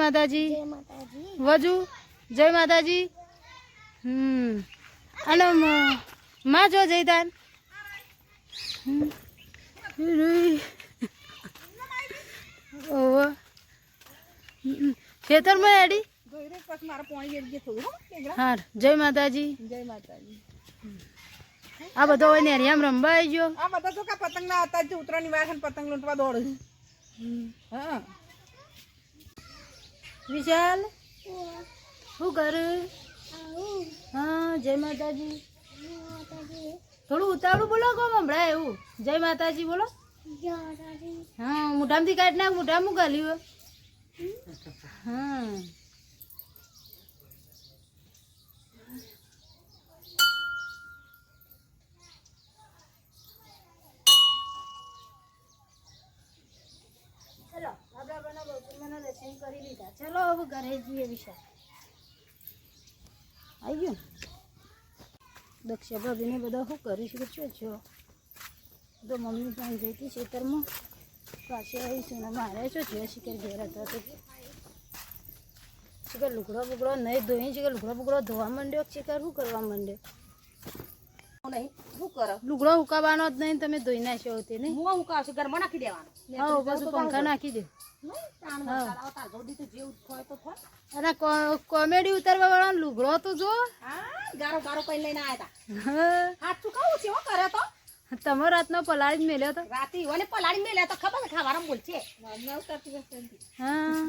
માતાજી. જય માતાજી. વજુ જય માતાજી. હમ. અને મ- જો જયદાન. હમ. ખેતરમાં એડી હો જય માતાજી. જય માતાજી. આ બધો હોય ને હરિયામ રમવા આવી ગયો. આ બધા તો કા પતંગ ના હતા ઉતરાની વાર પતંગ લૂંટવા દોડ હા. વિશાલ? શું કરે? હા જય માતાજી. થોડું ઉતાવળું બોલો કોમ હમણાં એવું. જય માતાજી બોલો. હા મોઢામાંથી કાઢ નાખ મોઢામાં ગાલ્યું હા ચલો આપણા બના બપોરના દર્શન કરી લીધા. ચલો હવે ઘરે જઈએ વિશાલ આવી ગયું દક્ષા ભાભીને બધા શું કરીશું? છો? છો તો મમ્મી પણ જઈ હતી ખેતરમાં. પાછી આવીશું ને મારે શું છે? શીખર ઘેર હતા તો શીખર લુગડો બુગડો નહીં ધોઈ કે લુગડો બુગડો ધોવા માંડ્યો શીખર શું કરવા માંડ્યો? નહીં શું કરો? લુગડો ઉકાવાનો જ નહીં તમે ધોઈ નાખ્યો હતી નહીં હું હું ઘરમાં નાખી દેવાનો. હા પાછું પંખા નાખી દે. કો- કોમેડી ઉતારવા વાળો લુગડો તો જો. ગારો ગારો કઈ લઈને આવ્યા હતા હાથ ચુકાવું છે હો કરે તો. તમારો રાતનો પલાળી મેલ્યો તો રાતે ઓને પલાળી મેલ્યા તો ખબર છે ખાવાનું બોલ છે. હા.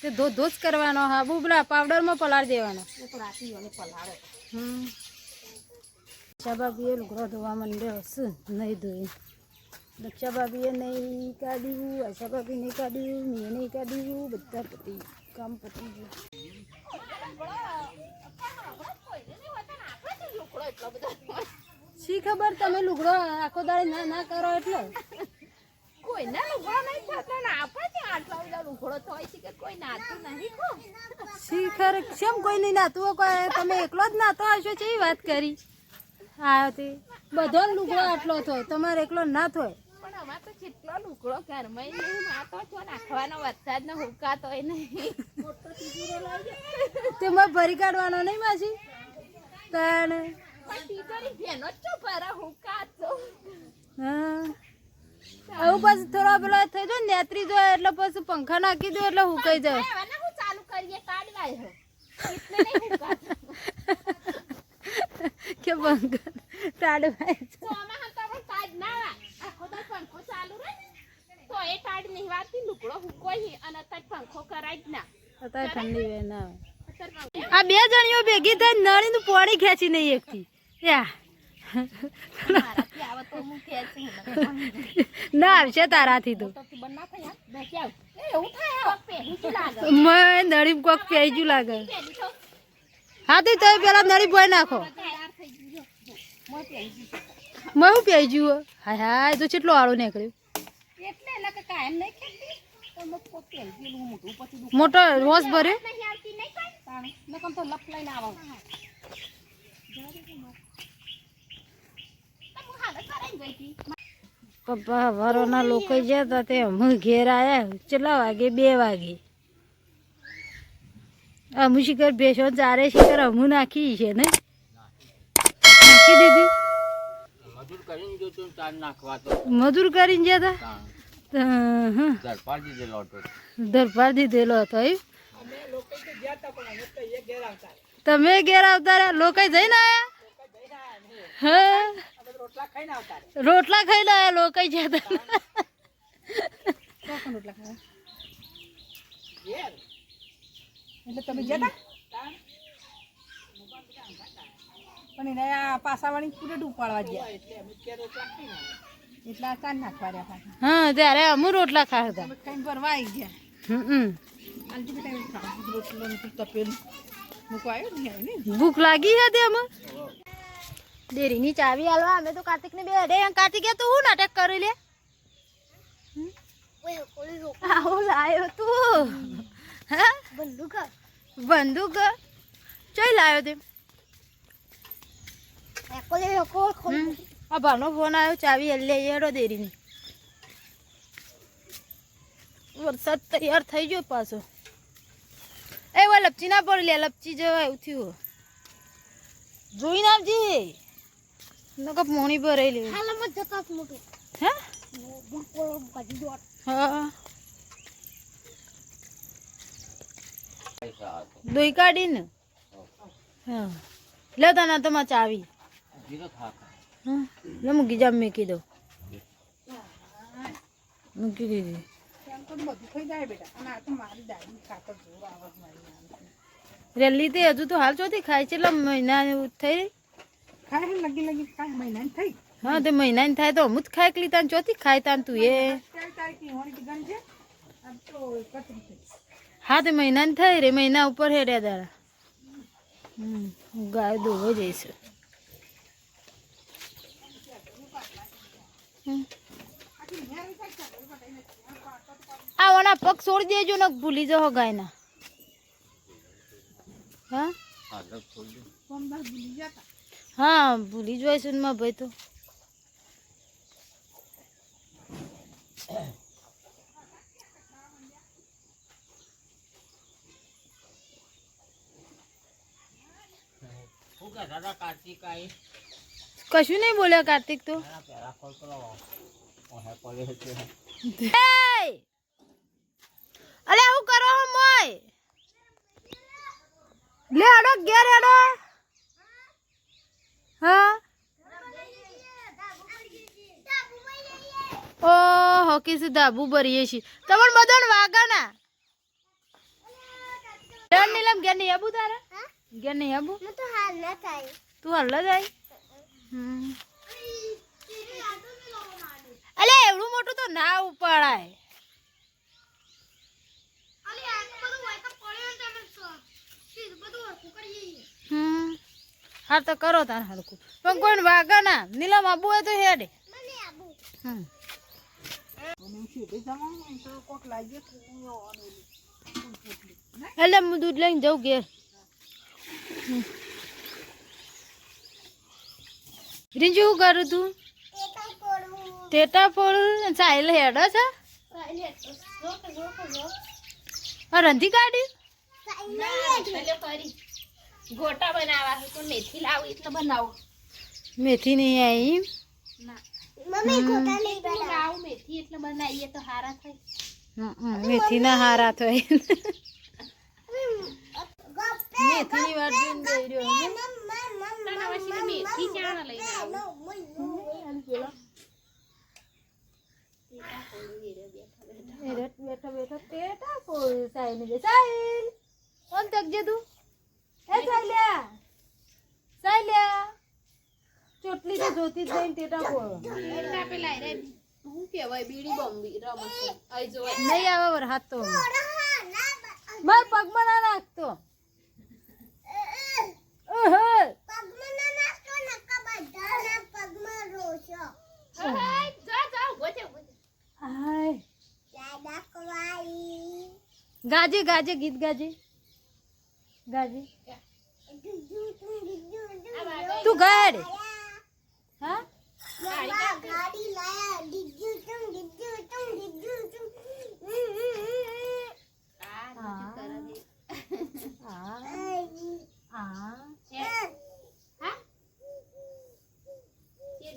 તે ધો ધોધ કરવાનો હા બુબલા પાવડરમાં પલાળ દેવાનો. હમ. દક્ષા ભાભીએ લુગડો ધોવા માંડ્યો હશે નહીં ધોઈ. દક્ષા બાબીએ નહીં કાઢ્યું આશા બાબી નહીં કાઢ્યું, મેં નહીં કાઢ્યું, બધા પતી કામ પતી ગયું. શી ખબર તમે લુગડો આખો દાડે ના ના કરો એટલે? કોઈને લુગડો નહીં થતો ને આપણે આટલા બધા લુગડો છે કે કોઈ નાતું નહીં કો શિખર કેમ કોઈ નહીં નાતું હોય? કોઈ તમે એકલો જ નાતો હશો? છે વાત કરી? હા તે બધો લુગડો આટલો થયો તમારે એકલો ના થાય પણ અમાર તો કેટલો લુગડો ઘરમાં નહીં નાતો છો નાખવાનો વરસાદ ને હુકાતો નહીં. તેમાં ભરી કાઢવાનો નહીં માસી? તાણ? પણ ટીચરી ભેનો છો ભરે હુકાતો હા. આવું પછી થોડો પેલો થઈ જાય ને નેત્રી જાય એટલે પછી પંખા નાખી દો એટલે હુકાઈ જાય. કે પંખા ના ને. ના. ના પંખો આ બે જણીઓ ભેગી થઈ નળીનું પોણી ખેંચી નહીં એકથી. યા. ના આવશે તારાથી તો. મેં નળી કોક પહેજું લાગે. હા તો તમે પેલા નળી બોય નાખો. મેં હા. મેં હું પહેજું હાય હાય તો કેટલો આળો નીકળ્યો? એટલે એટલે કે પપ્પા વરોના લોકો જ્યાં હતા તે હું ઘેર આવ્યા કેટલા વાગે? બે વાગે. અમુ શિખર ભેસો ચારે શિખર અમુ નાખી છે ને? નાખી દીધી? મજૂર કરીને જો તું તાર નાખવા તો. મજૂર કરીને ગયા હતા? તો, દીધેલો હતો. દરબાર દીધેલો હતો એમ? તમે ઘેર આવતા રહ્યા? લોકો જઈને આવ્યા હા. રોટલા ખાઈને આયા લોકો જતા. એટલે તમે જતા પણ એને આ પાસાવાળી પૂરેટ ઉપાડવા ગયા. એટલે કાન નાખવા રહ્યા હા ત્યારે અમુ રોટલા ખાતા ખાઈને ભરવા આવી ગયા. હમ રોટલો ને તપેલું. મૂકવા આવ્યો ને ભૂખ લાગી હતી અમે ડેરીની ચાવી આલવા અમે તો કાર્તિકને બે અડે કાર્તિક તું હું નાટક કરી લે? આવું લાયો તું. હા? બંદૂક બંદૂક ચોઈ લાયો તે. આ ભાનો ફોન આવ્યો ચાવી હલ્લે એડો દેરીની. વરસાદ તૈયાર થઈ ગયો પાછો. એ લપચી ના પડી લે લપચી જવા એવું થયું જોઈને આવજે. નકર મોણી ભરેલી મત જતાસ મોટું હે બિલકુલ કાઢી દો હા. દોઈ કાઢીને હા. લે તને તમારે ચાવી. હા. લે મૂકી જા મૂકી દો મૂકી દીધી. રેલી તે હજુ તો હાલ ચોથી ખાય છે એટલે મહિના થઈ રહી? ખાય હે લગી લગી કાંઈ મહિના થઈ. હા તે મહિના ની થાય તો અમુક ખાય એકલી તાન ચોથી ખાય તાન તું એ. હા તે મહિના ની થઈ રે મહિના ઉપર હેડ્યા તારા. હમ ગાય દોવો જઈશ. આ ઓના પગ છોડી દેજો ને ભૂલી જાઓ ગાયના. હા? છોડી સોમવાર ભૂલી જતા. હા ભૂલી જ હોય સુનમાં ભાઈ તો. કશું નહીં બોલ્યા કાર્તિક તો. અરે હું! કરો મોય? લે હેડો ઘેર હેડો. હા? ઓહો કિસ ધાબુ ભરીએ છીએ. તમારે બધાને વાગાના ડર નીલમ ઘેર નહીં આબુ તારે? ઘેર નહીં આબુ? તું હાલ જાય. હમ. અલે એવડું મોટું તો ના ઉપાડાય. હમ. હા તો કરો તાર હરકું પણ કોઈને વાગા ના? નીલમ આબુ હોય તો હેડે. હમ. એટલે હું દૂધ લઈને જાઉં ઘેર. રીંજુ શું કરું તું? ટેટા ફોડ સાહેલ હેડો છે? રંધી કાઢી? ગોટા બનાવવા હોય તો મેથી લાવું એટલે બનાવું મેથી નહીં આવી મેથી લાવું મેથી એટલે બનાવીએ તો હારા થાય મેથી ના હારા થાય જોઈને રહ્યો ને? મેથી ચાણ લઈને આવું એ રટ બેઠો બેઠો ટેટા ફોડ સાહિલ ને સાહિલ તું ચોટલી તો જોતી જ નહીં ટેટા ફોડ એટલા પેલા રે શું કહેવાય બીડી બોમ્બી રમત આઈ જો નહીં આવે વર હાથ તો માર પગમાં ના નાખતો. ગાજે ગાજે ગીત ગાજે. ગાજે. તું ગાડ હા?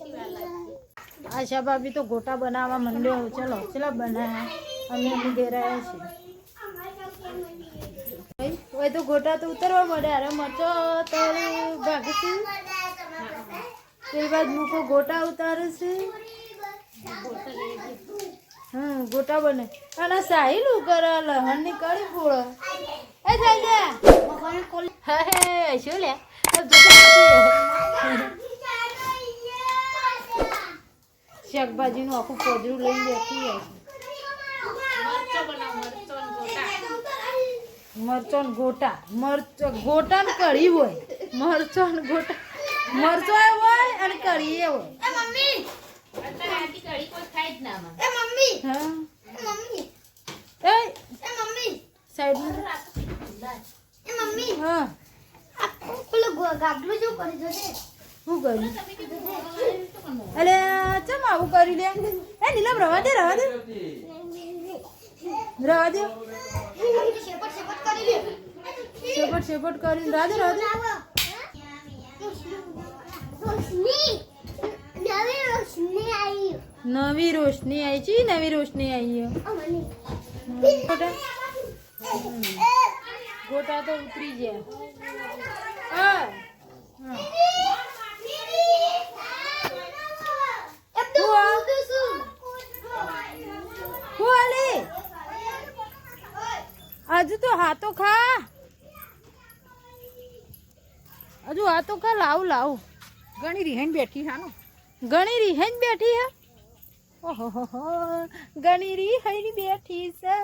વાર લાગશે આશા ભાભી તો ગોટા બનાવવા માંડ્યો ચલો ચલો બનાવ્યા અમે અમે ઘેરાયા છીએ. તો ગોટા તો ઉતરવા મળે અરે મચો તો ભાગીશું. તે બાદ મૂકો ગોટા ઉતારે છે? હમ, ગોટા બને. અને સાહિલ કરે લહણની કળી ફોડો. એ થઈ હે શું લે? શાકભાજી નું આખું પોદરું લઈને બેઠી જાય બનાવ મરચો ગોટા. મરચો ગોટા કઢી હોય. મરચો ગોટા. મરચો હોય અને કઢી એ મમ્મી. અત્યારે આટી કઢી કોઈ ખાય જ ના માં હા. એ સાઈડ હા. પેલો ગાગલો જેવું કરી જશે શું કર્યું અલે ચમ આવું કરી લે? એ નીલમ રવા દે રવા દે. રવા દે. શેપટ શેપટ કરીને રવા દે રવા દે. નવી રોશની આવી. છે નવી રોશની આવી ગોટા તો ઉતરી ગયા. હજુ તો હાથો ખા. હજુ હાથો ખા લાવ લાવ. ઘણી રિહાઈન બેઠી હાનો ઘણી રીહેન બેઠી હે ઓહો હો હો. ઘણી રીહેન બેઠી છે.